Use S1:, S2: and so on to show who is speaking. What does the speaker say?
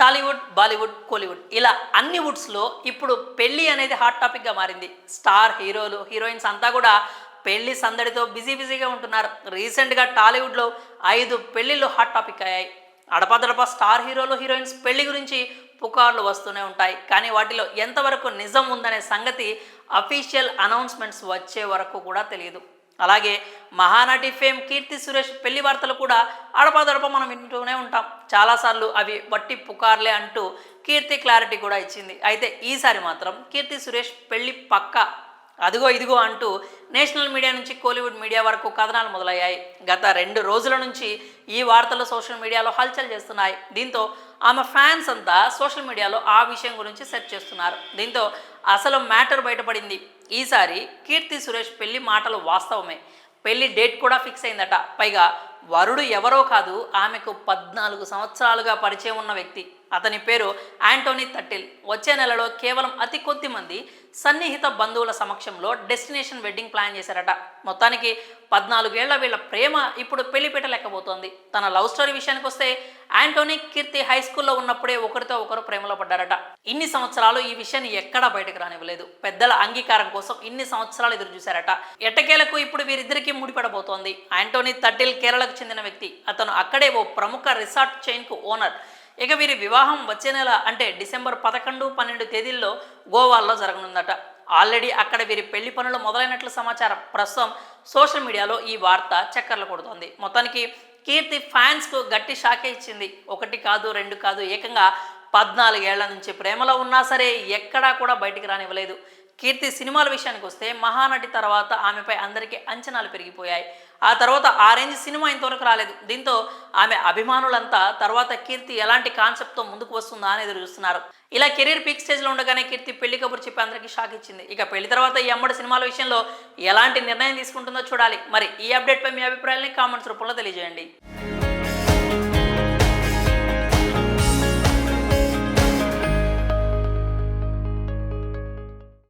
S1: టాలీవుడ్ బాలీవుడ్ కోలీవుడ్ ఇలా అన్ని వుడ్స్లో ఇప్పుడు పెళ్ళి అనేది హాట్ టాపిక్గా మారింది. స్టార్ హీరోలు హీరోయిన్స్ అంతా కూడా పెళ్ళి సందడితో బిజీ బిజీగా ఉంటున్నారు. రీసెంట్గా టాలీవుడ్లో ఐదు పెళ్ళిళ్ళు హాట్ టాపిక్ అయ్యాయి. అడపదడప స్టార్ హీరోలు హీరోయిన్స్ పెళ్ళి గురించి పుకార్లు వస్తూనే ఉంటాయి. కానీ వాటిలో ఎంతవరకు నిజం ఉందనే సంగతి అఫీషియల్ అనౌన్స్మెంట్స్ వచ్చే వరకు కూడా తెలియదు. అలాగే మహానటి ఫేమ్ కీర్తి సురేష్ పెళ్ళి వార్తలు కూడా అడపదడప మనం వింటూనే ఉంటాం. చాలాసార్లు అవి వట్టి పుకార్లే అంటూ కీర్తి క్లారిటీ కూడా ఇచ్చింది. అయితే ఈసారి మాత్రం కీర్తి సురేష్ పెళ్ళి పక్క. అదిగో ఇదిగో అంటూ నేషనల్ మీడియా నుంచి కోలీవుడ్ మీడియా వరకు కథనాలు మొదలయ్యాయి. గత రెండు రోజుల నుంచి ఈ వార్తలు సోషల్ మీడియాలో హల్చల్ చేస్తున్నాయి. దీంతో ఆమె ఫ్యాన్స్ అంతా సోషల్ మీడియాలో ఆ విషయం గురించి సెర్చ్ చేస్తున్నారు. దీంతో అసలు మ్యాటర్ బయటపడింది. ఈసారి కీర్తి సురేష్ పెళ్ళి మాటలు వాస్తవమే. పెళ్ళి డేట్ కూడా ఫిక్స్ అయిందట. పైగా వరుడు ఎవరో కాదు ఆమెకు పద్నాలుగు సంవత్సరాలుగా పరిచయం ఉన్న వ్యక్తి. అతని పేరు యాంటోనీ తట్టిల్. వచ్చే నెలలో కేవలం అతి కొద్ది మంది సన్నిహిత బంధువుల సమక్షంలో డెస్టినేషన్ వెడ్డింగ్ ప్లాన్ చేశారట. మొత్తానికి పద్నాలుగేళ్ళ వీళ్ళ ప్రేమ ఇప్పుడు పెళ్ళిపీట పెట్టలేకపోతోంది తన లవ్ స్టోరీ విషయానికి వస్తే యాంటోనీ కీర్తి హై స్కూల్లో ఉన్నప్పుడే ఒకరితో ఒకరు ప్రేమలో పడ్డారట. ఇన్ని సంవత్సరాలు ఈ విషయాన్ని ఎక్కడా బయటకు రానివ్వలేదు. పెద్దల అంగీకారం కోసం ఇన్ని సంవత్సరాలు ఎదురు చూశారట ఎట్టకేలకు ఇప్పుడు వీరిద్దరికీ ముడిపడబోతోంది. యాంటోనీ తట్టిల్ కేరళకు చెందిన వ్యక్తి. అతను అక్కడే ఓ ప్రముఖ రిసార్ట్ చైన్కు ఓనర్. ఇక వీరి వివాహం వచ్చే నెల అంటే డిసెంబర్ పదకొండు పన్నెండు తేదీల్లో గోవాల్లో జరగనుందట. ఆల్రెడీ అక్కడ వీరి పెళ్ళి పనులు మొదలైనట్లు సమాచారం. ప్రస్తుతం సోషల్ మీడియాలో ఈ వార్త చక్కర్లు కొడుతోంది. మొత్తానికి కీర్తి ఫ్యాన్స్కు గట్టి షాకే ఇచ్చింది. ఒకటి కాదు రెండు కాదు ఏకంగా పద్నాలుగేళ్ళ నుంచి ప్రేమలో ఉన్నా సరే ఎక్కడా కూడా బయటికి రానివ్వలేదు. కీర్తి సినిమాల విషయానికి వస్తే మహానటి తర్వాత ఆమెపై అందరికీ అంచనాలు పెరిగిపోయాయి. ఆ తర్వాత ఆ రేంజ్ సినిమా ఇంతవరకు రాలేదు. దీంతో ఆమె అభిమానులంతా తర్వాత కీర్తి ఎలాంటి కాన్సెప్ట్తో ముందుకు వస్తుందా అని ఎదురు చూస్తున్నారు. ఇలా కెరీర్ పీక్ స్టేజ్లో ఉండగానే కీర్తి పెళ్ళి కబురు చెప్పి అందరికీ షాక్ ఇచ్చింది. ఇక పెళ్ళి తర్వాత ఈ అమ్మడి సినిమాల విషయంలో ఎలాంటి నిర్ణయం తీసుకుంటుందో చూడాలి. మరి ఈ అప్డేట్పై మీ అభిప్రాయాలని కామెంట్స్ రూపంలో తెలియజేయండి.